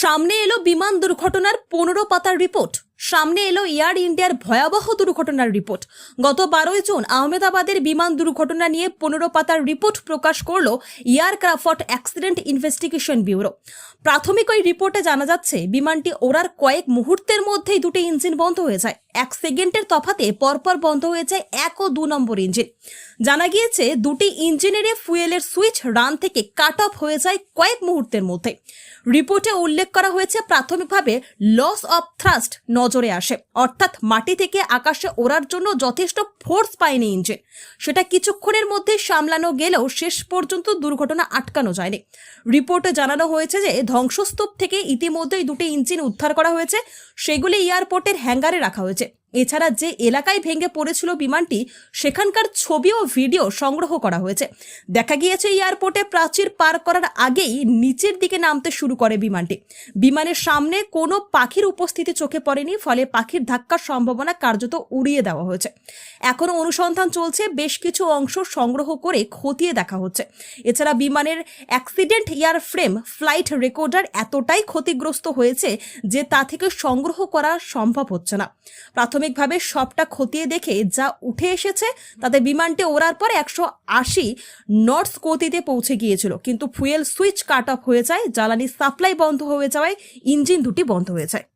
সামনে এলো বিমান দুর্ঘটনার পনেরো পাতার রিপোর্ট। সামনে এলো এয়ার ইন্ডিয়ার ভয়াবহ দুর্ঘটনার রিপোর্ট। গত বারোই জুন আহমেদাবাদের বিমান দুর্ঘটনা নিয়ে পনেরো পাতার রিপোর্ট প্রকাশ করল এয়ারক্রাফট অ্যাক্সিডেন্ট ইনভেস্টিগেশন ব্যুরো প্রাথমিক ওই রিপোর্টে জানা যাচ্ছে, বিমানটি ওড়ার কয়েক মুহূর্তের মধ্যেই দুটি ইঞ্জিন বন্ধ হয়ে যায়। এক সেকেন্ডের তফাতে পরপর বন্ধ হয়ে যায় এক ও দু নম্বর ইঞ্জিন। জানা গিয়েছে, দুটি ইঞ্জিনের ফুয়েলের সুইচ রান থেকে কাট অফ হয়ে যায় কয়েক মুহূর্তের মধ্যে। রিপোর্টে উল্লেখ করা হয়েছে, প্রাথমিকভাবে লস অফ থ্রাস্ট নজরে আসে। অর্থাৎ মাটি থেকে আকাশে ওড়ার জন্য যথেষ্ট ফোর্স পায়নি ইঞ্জিন। সেটা কিছুক্ষণের মধ্যে সামলানো গেলেও শেষ পর্যন্ত দুর্ঘটনা আটকানো যায়নি। রিপোর্টে জানানো হয়েছে যে, ধ্বংসস্তূপ থেকে ইতিমধ্যেই দুটি ইঞ্জিন উদ্ধার করা হয়েছে। সেগুলি এয়ারপোর্টের হ্যাঙ্গারে রাখা হয়েছে। এছাড়া যে এলাকায় ভেঙে পড়েছিল বিমানটি, সেখানকার ছবি ও ভিডিও সংগ্রহ করা হয়েছে। দেখা গিয়েছে এয়ারপোর্টে প্রাচীর পার করার আগেই নিচের দিকে নামতে শুরু করে বিমানটি। বিমানের সামনে কোনো পাখির উপস্থিতি চোখে পড়েনি, ফলে পাখির ধাক্কার সম্ভাবনা কার্যত উড়িয়ে দেওয়া হয়েছে। এখনও অনুসন্ধান চলছে, বেশ কিছু অংশ সংগ্রহ করে খতিয়ে দেখা হচ্ছে। এছাড়া বিমানের accident air frame, flight recorder এতটাই ক্ষতিগ্রস্ত হয়েছে যে তা থেকে সংগ্রহ করা সম্ভব হচ্ছে না। প্রাথমিকভাবে সবটা খতিয়ে দেখে যা উঠে এসেছে, তাতে বিমানটি ওড়ার পর একশো আশি নর্থ গতিতে পৌঁছে গিয়েছিল। কিন্তু ফুয়েল সুইচ কাট অফ হয়ে যায়, জ্বালানি সাপ্লাই বন্ধ হয়ে যাওয়ায় ইঞ্জিন দুটি বন্ধ হয়ে যায়।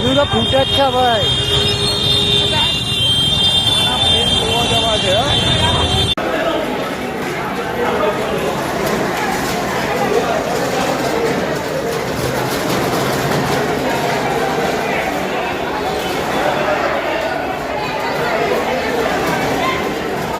हजू तो फूटे अच्छा भाई